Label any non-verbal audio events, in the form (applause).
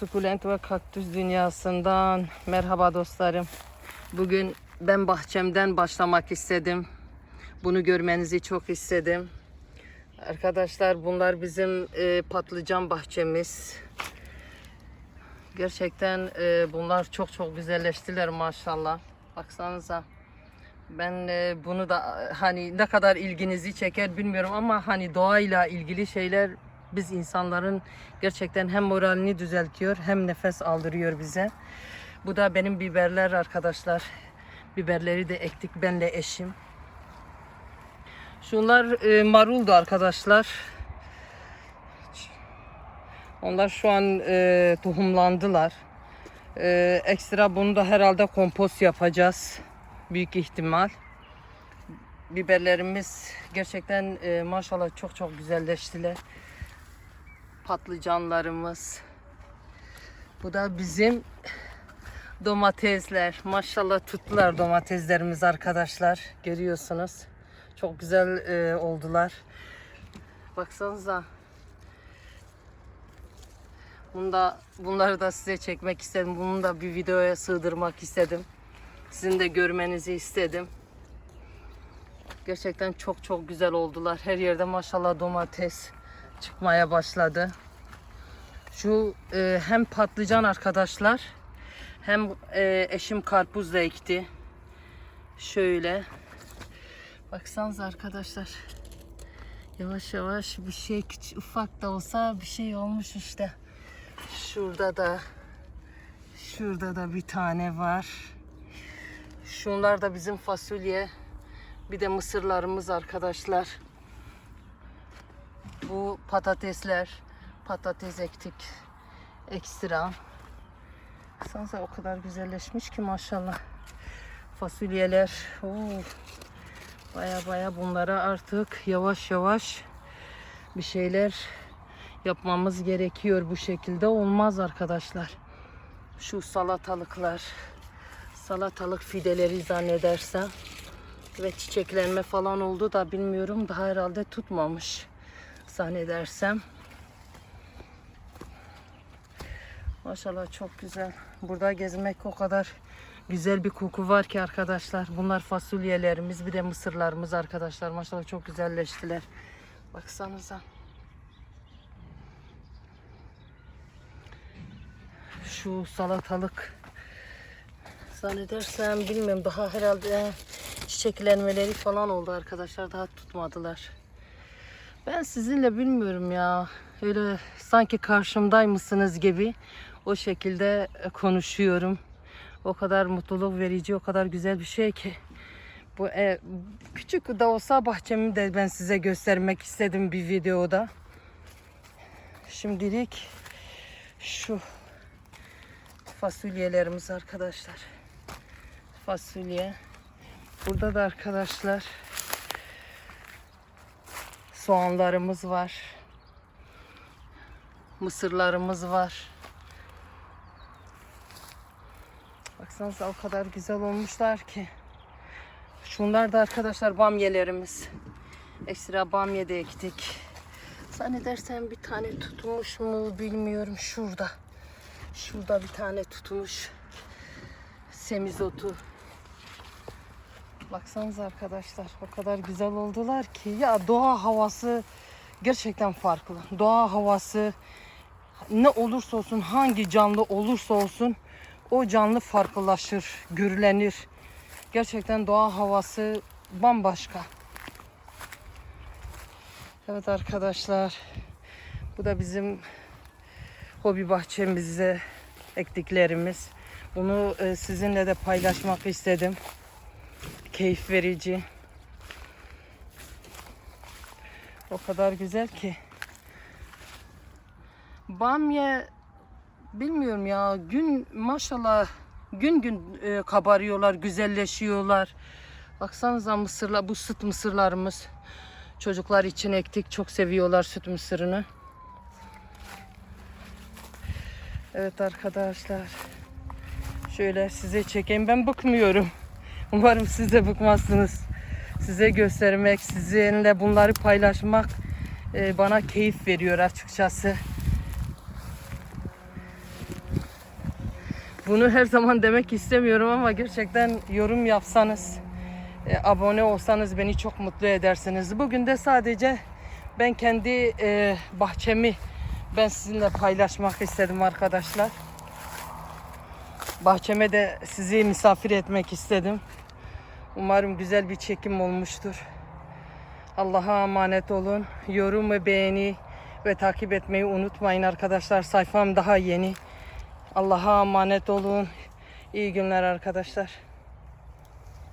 Sukulent ve kaktüs dünyasından merhaba dostlarım. Bugün ben bahçemden başlamak istedim. Bunu görmenizi çok istedim. Arkadaşlar bunlar bizim e, patlıcan bahçemiz. Gerçekten e, bunlar çok çok güzelleştiler maşallah. Baksanıza. Ben e, bunu da hani ne kadar ilginizi çeker bilmiyorum ama hani doğayla ilgili şeyler biz insanların gerçekten hem moralini düzeltiyor hem nefes aldırıyor bize. Bu da benim biberler arkadaşlar. Biberleri de ektik benle eşim. Şunlar e, maruldu arkadaşlar. Onlar şu an e, tohumlandılar. E, ekstra bunu da herhalde kompost yapacağız. Büyük ihtimal. Biberlerimiz gerçekten e, maşallah çok çok güzelleştiler. Patlıcanlarımız. Bu da bizim domatesler. Maşallah tuttular domateslerimiz arkadaşlar. Görüyorsunuz. Çok güzel e, oldular. Baksanıza. Bunda, bunları da size çekmek istedim. Bunu da bir videoya sığdırmak istedim. Sizin de görmenizi istedim. Gerçekten çok çok güzel oldular. Her yerde maşallah domates çıkmaya başladı. Şu e, hem patlıcan arkadaşlar hem e, eşim karpuz da ekti. Şöyle. Baksanıza arkadaşlar. Yavaş yavaş bir şey küçük ufak da olsa bir şey olmuş işte. Şurada da şurada da bir tane var. Şunlar da bizim fasulye. Bir de mısırlarımız arkadaşlar. Bu patatesler. Patates ektik. Ekstra. Sansa o kadar güzelleşmiş ki maşallah. Fasulyeler. Oo. Baya baya bunlara artık yavaş yavaş bir şeyler yapmamız gerekiyor. Bu şekilde olmaz arkadaşlar. Şu salatalıklar. Salatalık fideleri zannedersem. Ve çiçeklenme falan oldu da bilmiyorum. Daha herhalde tutmamış zannedersem. Maşallah çok güzel. Burada gezmek o kadar güzel bir koku var ki arkadaşlar. Bunlar fasulyelerimiz bir de mısırlarımız arkadaşlar. Maşallah çok güzelleştiler. Baksanıza. Şu salatalık zannedersem bilmiyorum daha herhalde çiçeklenmeleri falan oldu arkadaşlar. Daha tutmadılar. Ben sizinle bilmiyorum ya. Öyle sanki karşımdaymışsınız gibi o şekilde konuşuyorum. O kadar mutluluk verici, o kadar güzel bir şey ki. Bu e, küçük de olsa bahçemi de ben size göstermek istedim bir videoda. Şimdilik şu fasulyelerimiz arkadaşlar. Fasulye. Burada da arkadaşlar soğanlarımız var. Mısırlarımız var. Baksanıza o kadar güzel olmuşlar ki. Şunlar da arkadaşlar bamyelerimiz. Ekstra bamye de ektik. Zannedersem bir tane tutmuş mu bilmiyorum şurada. Şurada bir tane tutmuş. Semizotu. Baksanıza arkadaşlar o kadar güzel oldular ki. Ya doğa havası gerçekten farklı. Doğa havası ne olursa olsun hangi canlı olursa olsun o canlı farklılaşır, görülenir. Gerçekten doğa havası bambaşka. Evet arkadaşlar. Bu da bizim hobi bahçemize ektiklerimiz. Bunu e, sizinle de paylaşmak istedim. Keyif verici. O kadar güzel ki. Bamya bilmiyorum ya gün maşallah gün gün e, kabarıyorlar, güzelleşiyorlar. Baksanıza mısırlar, bu süt mısırlarımız. Çocuklar için ektik. Çok seviyorlar süt mısırını. Evet arkadaşlar. Şöyle size çekeyim. Ben bıkmıyorum. (laughs) Umarım siz de bıkmazsınız. Size göstermek, sizinle bunları paylaşmak e, bana keyif veriyor açıkçası. Bunu her zaman demek istemiyorum ama gerçekten yorum yapsanız, e, abone olsanız beni çok mutlu edersiniz. Bugün de sadece ben kendi e, bahçemi ben sizinle paylaşmak istedim arkadaşlar. Bahçeme de sizi misafir etmek istedim. Umarım güzel bir çekim olmuştur. Allah'a emanet olun. Yorum ve beğeni ve takip etmeyi unutmayın arkadaşlar. Sayfam daha yeni. Allah'a emanet olun. İyi günler arkadaşlar.